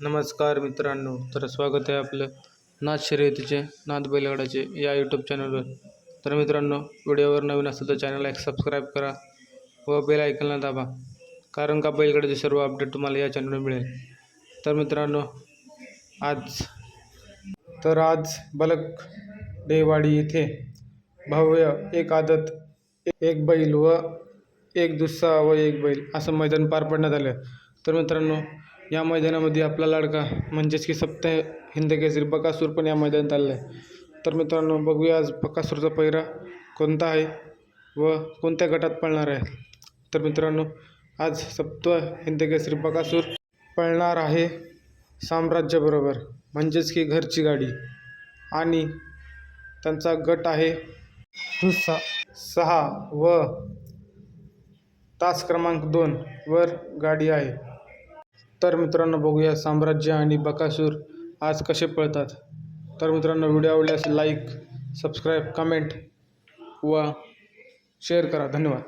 नमस्कार मित्रांनो तर स्वागत आहे आपलं नाथ शर्यतीचे नाथ बैलगाडाचे या यूट्यूब चॅनलवर तर मित्रांनो व्हिडिओवर नवीन असेल तर चॅनलला एक सबस्क्राईब करा व बेल ऐकनला दाबा कारण का बैलगाड्याचे सर्व अपडेट तुम्हाला या चॅनलवर मिळेल. तर मित्रांनो आज तर आज बलक देवाडी येथे भव्य एक आदत एक बैल व एक दुस्सा व एक बैल असं मैदान पार पडण्यात आलं. तर मित्रांनो या मैदानामध्ये आपला लाडका म्हणजेच की सप्त हिंद केसरी बकासूर पण या मैदानात आलेला आहे. तर मित्रांनो बघूया आज बकासूरचा पहिरा कोणता आहे व कोणत्या गटात पळणार आहे. तर मित्रांनो आज सप्त हिंद केसरी बकासूर पळणार आहे साम्राज्याबरोबर म्हणजेच की घरची गाडी. आणि त्यांचा गट आहे दुसरा सहा व तास क्रमांक दोन वर गाडी आहे. तर मित्रांनो बघूया साम्राज्य आणि बकासूर आज कसे पळतात. तर मित्रांनो व्हिडिओ आवडल्यास लाईक सबस्क्राईब कमेंट व शेअर करा. धन्यवाद.